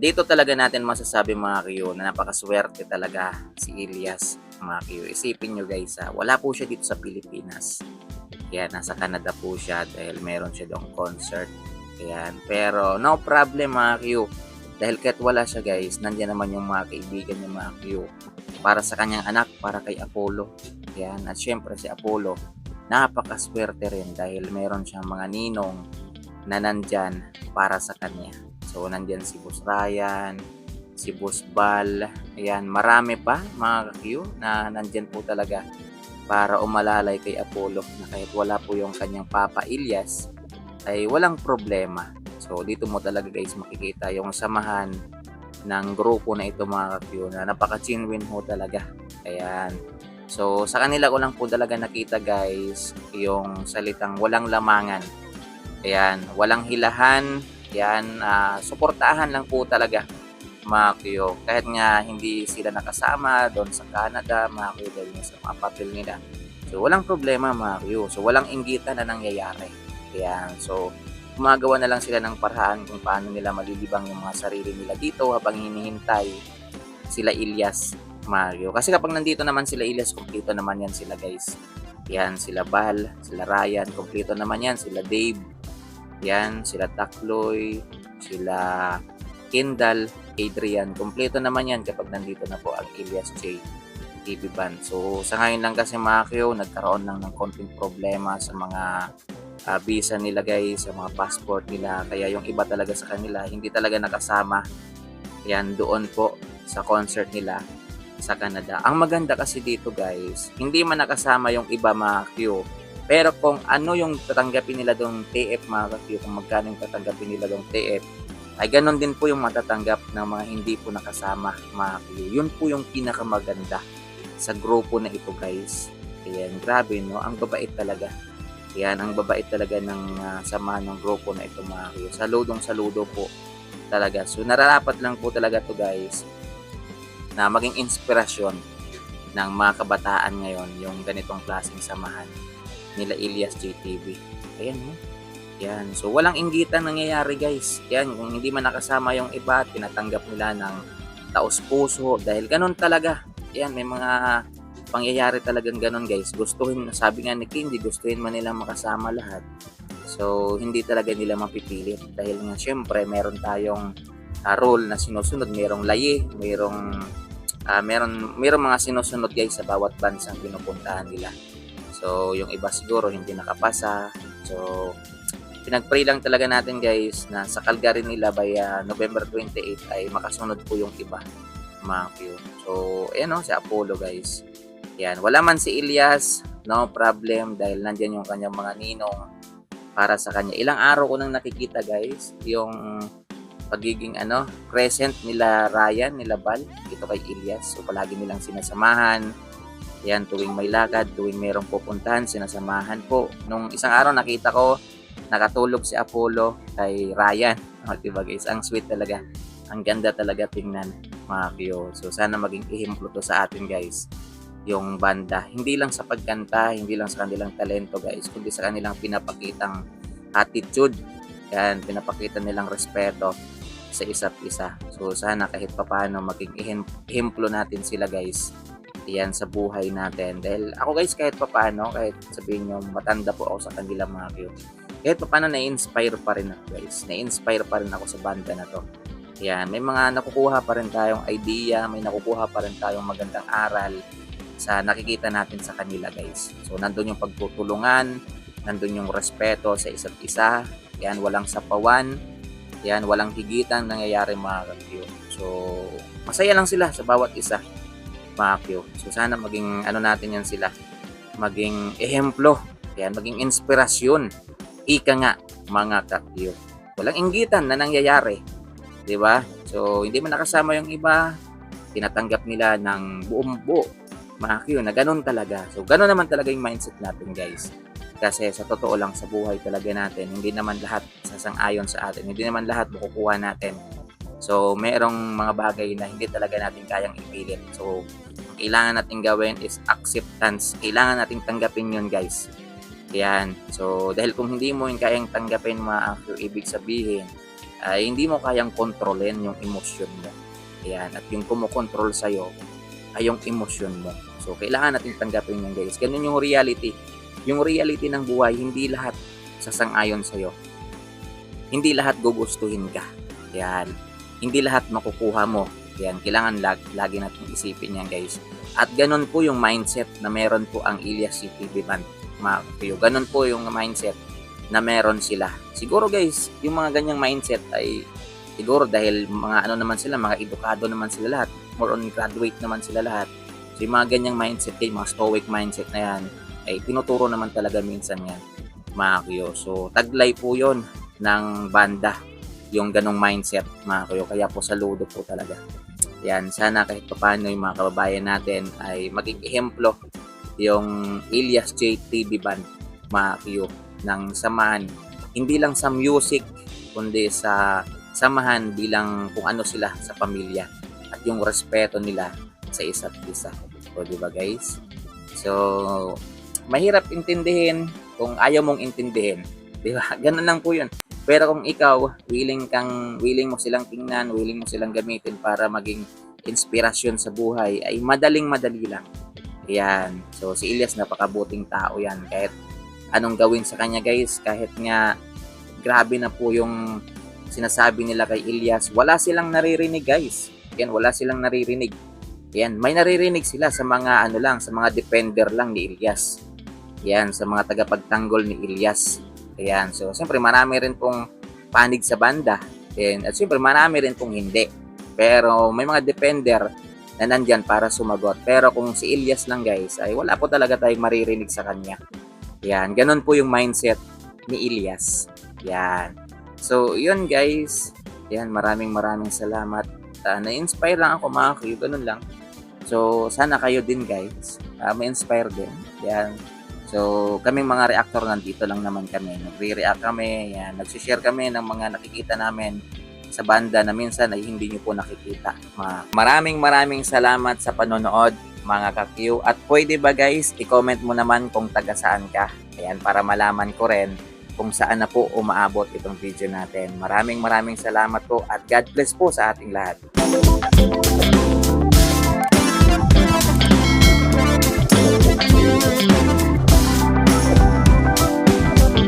dito talaga natin masasabi mga Q na napakaswerte talaga si Elias mga Q. Isipin nyo guys ha, wala po siya dito sa Pilipinas. Kaya nasa Canada po siya dahil meron siya doong concert. Ayan. Pero no problem mga Q. Dahil kahit wala siya guys, nandiyan naman yung mga kaibigan niya mga Q. Para sa kanyang anak, para kay Apollo. Ayan. At syempre si Apollo, napakaswerte rin dahil meron siyang mga ninong na nandyan para sa kanya. So, nandyan si Boss Ryan, si Boss Bal, ayan, marami pa mga Q na nandyan po talaga para umalalay kay Apollo na kahit wala po yung kanyang Papa Ilyas ay walang problema. So, dito mo talaga guys makikita yung samahan ng grupo na ito mga Q na napaka-genuine ho talaga. Ayan. So, sa kanila ko lang po talaga nakita guys yung salitang walang lamangan. Ayan, walang hilahan. Ayan, ah, suportahan lang po talaga mga Q. Kahit nga hindi sila nakasama doon sa Canada, mga Q, dahil sa mga papel nila. So, walang problema mga. So, walang inggitan na nangyayari. Ayan, so, gumagawa na lang sila ng paraan kung paano nila malilibang yung mga sarili nila dito habang hinihintay sila Ilyas Mario. Kasi kapag nandito naman sila Ilyas, kompleto naman yan sila guys. Yan, sila Bal, sila Ryan, kompleto naman yan. Sila Dave, yan, sila Takloy, sila Kendall, Adrian. Kompleto naman yan kapag nandito na po ang Ilyas J. TV Band. So, sa ngayon lang kasi mga Kyo, nagkaroon lang ng konting problema sa mga uh, visa nila guys, sa mga passport nila. Kaya yung iba talaga sa kanila, hindi talaga nakasama. Yan, doon po sa concert nila sa Canada. Ang maganda kasi dito guys, hindi man nakasama yung iba mga Q. Pero kung ano yung tatanggapin nila doong TF mga Q, kung magkano yung tatanggapin nila doong TF, ay ganun din po yung matatanggap ng mga hindi po nakasama mga Q. Yun po yung pinakamaganda sa grupo na ito guys. Ayan, grabe no, ang babait talaga. Yan, ang babait talaga ng uh, samahan ng grupo na ito mga Q. Saludong saludo po talaga. So nararapat lang po talaga to guys na maging inspirasyon ng mga kabataan ngayon yung ganitong klaseng samahan nila Elias JTV. Ayan mo. Yan. So, walang inggitan nangyayari guys. Yan, kung hindi man nakasama yung iba, tinatanggap nila ng taos puso dahil ganun talaga. Yan, may mga pangyayari talagang ganun guys. Gustuhin, sabi nga ni King, gustuhin man nila makasama lahat. So, hindi talaga nila mapipilit dahil nga syempre meron tayong uh, rule na sinusunod. Merong layi, merong uh, meron merong mga sinusunod guys sa bawat bansang pinupuntahan nila. So, yung iba siguro hindi nakapasa. So, pinag-pray lang talaga natin guys na sa Calgary nila by uh, November 28 ay makasunod po yung iba mga. So, ayan o, si Apollo guys. Yan, wala man si Elias, no problem dahil nandyan yung kanyang mga ninong para sa kanya. Ilang araw ko nang nakikita guys, yung pagiging ano, present nila Ryan, nila Bal, dito kay Elias. So palagi nilang sinasamahan. Yan, tuwing may lakad, tuwing merong pupuntahan, sinasamahan po. Nung isang araw nakita ko, nakatulog si Apollo kay Ryan. O, diba guys, ang sweet talaga. Ang ganda talaga tingnan, mga Kyo. So sana maging ihimplo to sa atin guys yung banda. Hindi lang sa pagkanta, hindi lang sa kanilang talento guys, kundi sa kanilang pinapakitang attitude. Yan, pinapakita nilang respeto sa isa't isa. So sana kahit papano maging ihimplo natin sila guys. Yan sa buhay natin. Dahil ako guys kahit papano, kahit sabihin nyo matanda po ako sa kanila mga cute. Kahit papano na-inspire pa rin ako guys. Na-inspire pa rin ako sa banda na to. Yan, may mga nakukuha pa rin tayong idea, may nakukuha pa rin tayong magandang aral sa nakikita natin sa kanila guys. So nandun yung pagtutulungan, nandun yung respeto sa isa't isa, yan walang sapawan, yan walang higitan nangyayari mga kakyo. So masaya lang sila sa bawat isa kakyo. So sana maging ano natin yan sila, maging ehemplo, yan maging inspirasyon, ika nga mga kakyo. Walang inggitan na nangyayari, di ba? So hindi man nakasama yung iba, tinatanggap nila ng buong buo mga na ganun talaga. So, ganun naman talaga yung mindset natin, guys. Kasi sa totoo lang, sa buhay talaga natin, hindi naman lahat sasang-ayon sa atin. Hindi naman lahat makukuha natin. So, merong mga bagay na hindi talaga natin kayang ipilit. So, ang kailangan natin gawin is acceptance. Kailangan natin tanggapin yun, guys. Yan. So, dahil kung hindi mo yun kayang tanggapin, Q, ibig sabihin, ay hindi mo kayang kontrolin yung emosyon mo. Ayan, at yung kumokontrol sa'yo ay yung emosyon mo. So, kailangan natin tanggapin yan guys. Ganun yung reality. Yung reality ng buhay, hindi lahat sasang-ayon sa'yo. Hindi lahat gugustuhin ka. Yan. Hindi lahat makukuha mo. Yan. Kailangan lag, lagi natin isipin yan guys. At ganun po yung mindset na meron po ang Ilias CTV Band. Kayo. Ganun po yung mindset na meron sila. Siguro guys, yung mga ganyang mindset ay siguro dahil mga ano naman sila, mga edukado naman sila lahat. More on graduate naman sila lahat. So yung mga ganyang mindset kayo, mga stoic mindset na yan, ay tinuturo naman talaga minsan yan, mga. So taglay po yon ng banda, yung ganong mindset, mga kuyo. Kaya po saludo po talaga. Yan, sana kahit paano yung mga kababayan natin ay maging ehemplo yung Elias J. TV Band, mga kuyo, ng samahan. Hindi lang sa music, kundi sa samahan bilang kung ano sila sa pamilya at yung respeto nila sa isa't isa. O, di ba guys? So, mahirap intindihin kung ayaw mong intindihin. Di ba? Ganun lang po yun. Pero kung ikaw, willing kang, willing mo silang tingnan, willing mo silang gamitin para maging inspirasyon sa buhay, ay madaling madali lang. Ayan. So, si Elias napakabuting tao yan. Kahit anong gawin sa kanya guys, kahit nga grabe na po yung sinasabi nila kay Elias, wala silang naririnig guys. Yan, wala silang naririnig. Yan, may naririnig sila sa mga ano lang, sa mga defender lang ni Elias. Yan, sa mga tagapagtanggol ni Elias. Ayan, so siyempre marami rin pong panig sa banda. And, at siyempre marami rin pong hindi. Pero may mga defender na nandyan para sumagot. Pero kung si Elias lang guys, ay wala po talaga tayong maririnig sa kanya. Yan, ganun po yung mindset ni Elias. Yan. So, yun guys. Yan, maraming maraming salamat. Uh, na-inspire lang ako mga kuyo, ganun lang. So, sana kayo din guys, uh, ma-inspire din. Yan. So, kaming mga reactor nandito lang naman kami. Nagre-react kami, yan. Nagsishare kami ng mga nakikita namin sa banda na minsan ay hindi nyo po nakikita. Ma- Maraming maraming salamat sa panonood mga kakyu. At pwede ba guys, i-comment mo naman kung taga saan ka. Ayan, para malaman ko rin kung saan na po umaabot itong video natin. Maraming maraming salamat po at God bless po sa ating lahat.